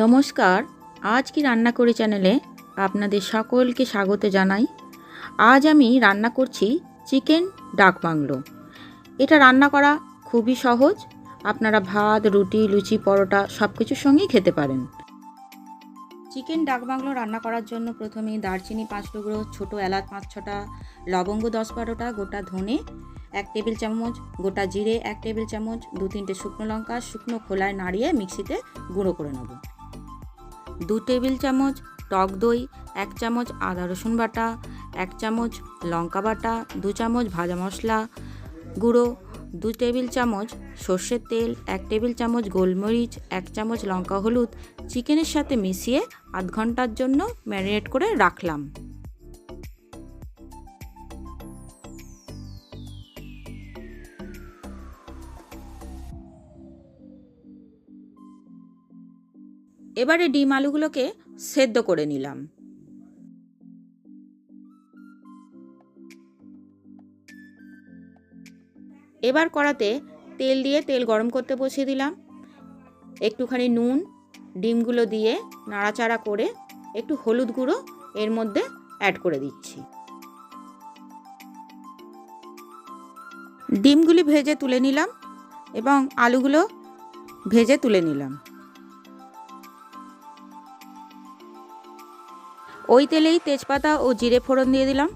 নমস্কার, আজ কি রান্না করি চ্যানেলে আপনাদের সকলকে স্বাগত জানাই। আজ আমি রান্না করছি চিকেন ডাক বাংলো। এটা রান্না করা খুবই সহজ, আপনারা ভাত, রুটি, লুচি, পরোটা সব কিছুর সঙ্গেই খেতে পারেন। চিকেন ডাক বাংলো রান্না করার জন্য প্রথমে দারচিনি পাঁচ টুকরো, ছোটো এলাচ পাঁচ ছটা, লবঙ্গ দশ বারোটা, গোটা ধনে এক টেবিল চামচ, গোটা জিরে এক টেবিল চামচ, দু তিনটে শুকনো লঙ্কা, শুকনো খোলায় নাড়িয়ে মিক্সিতে গুঁড়ো করে নেব। দু টেবিল চামচ টক দই, এক চামচ আদা রসুন বাটা, এক চামচ লঙ্কা বাটা, দু চামচ ভাজা মশলা গুঁড়ো, দু টেবিল চামচ সর্ষের তেল, এক টেবিল চামচ গোলমরিচ, এক চামচ লঙ্কা হলুদ। চিকেনের সাথে মিশিয়ে আধ ঘণ্টার জন্য ম্যারিনেট করে রাখলাম। এবারে ডিম আলুগুলোকে সেদ্ধ করে নিলাম। এবার কড়াতে তেল দিয়ে তেল গরম করতে বসিয়ে দিলাম। একটুখানি নুন, ডিমগুলো দিয়ে নাড়াচাড়া করে একটু হলুদ গুঁড়ো এর মধ্যে অ্যাড করে দিচ্ছি। ডিমগুলি ভেজে তুলে নিলাম এবং আলুগুলো ভেজে তুলে নিলাম। ওই তেলেই তেজপাতা ও জিরে ফোড়ন দিয়ে দিলাম।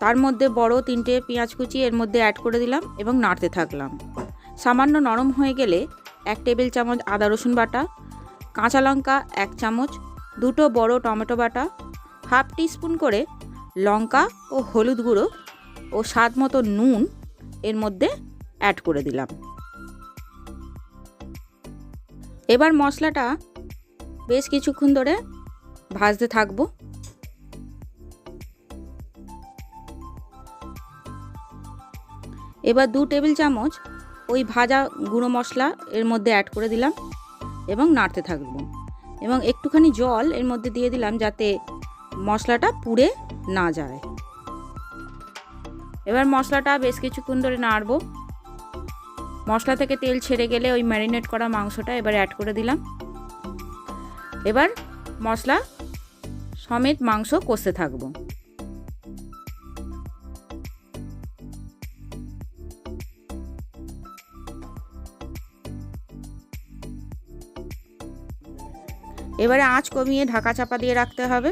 তার মধ্যে বড় তিনটে পেঁয়াজ কুচি এর মধ্যে অ্যাড করে দিলাম এবং নাড়তে থাকলাম। সামান্য নরম হয়ে গেলে এক টেবিল চামচ আদা রসুন বাটা, কাঁচা লঙ্কা এক চামচ, দুটো বড় টমেটো বাটা, হাফ টিস্পুন করে লঙ্কা ও হলুদ গুঁড়ো ও স্বাদ মতো নুন এর মধ্যে অ্যাড করে দিলাম। এবার মশলাটা বেশ কিছুক্ষণ ধরে ভাজতে থাকব। এবার দু টেবিল চামচ ওই ভাজা গুঁড়ো মশলা এর মধ্যে অ্যাড করে দিলাম এবং নাড়তে থাকব। এবং একটুখানি জল এর মধ্যে দিয়ে দিলাম যাতে মশলাটা পুড়ে না যায়। এবার মশলাটা বেশ কিছুক্ষণ ধরে নাড়বো। মশলা থেকে তেল ছেড়ে গেলে ওই ম্যারিনেট করা মাংসটা এবার অ্যাড করে দিলাম। এবার মশলা সমেত মাংস কষতে থাকব। এবারে আঁচ কমিয়ে ঢাকা চাপা দিয়ে রাখতে হবে।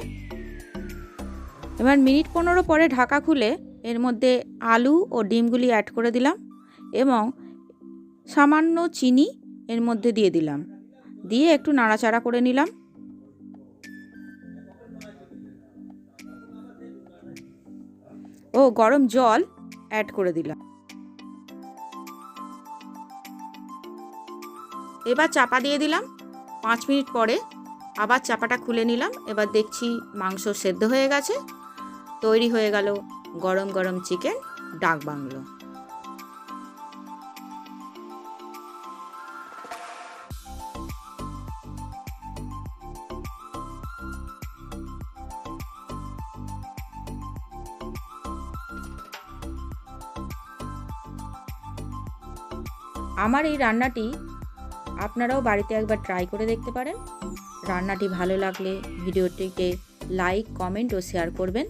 এবার মিনিট পনেরো পরে ঢাকা খুলে এর মধ্যে আলু ও ডিমগুলি অ্যাড করে দিলাম এবং সামান্য চিনি এর মধ্যে দিয়ে দিলাম। দিয়ে একটু নাড়াচাড়া করে নিলাম। ও গরম জল অ্যাড করে দিলাম এবার চাপা দিয়ে দিলাম। পাঁচ মিনিট পরে আবার চাপাটা খুলে নিলাম। এবার দেখছি মাংস সেদ্ধ হয়ে গেছে। তৈরি হয়ে গেল গরম গরম চিকেন ডাক বাংলো। আমার এই রান্নাটি আপনারাও বাড়িতে একবার ট্রাই করে দেখতে পারেন। রান্নাটি ভালো লাগলে ভিডিওটিকে লাইক কমেন্ট ও শেয়ার করবেন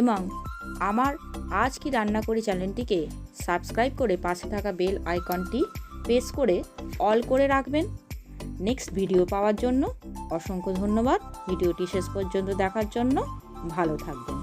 এবং আমার আজ কি রান্না করি চ্যানেলটিকে সাবস্ক্রাইব করে পাশে থাকা বেল আইকনটি প্রেস করে অল করে রাখবেন। নেক্সট ভিডিও পাওয়ার জন্য অসংখ্য ধন্যবাদ। ভিডিওটি শেষ পর্যন্ত দেখার জন্য ভালো থাকবেন।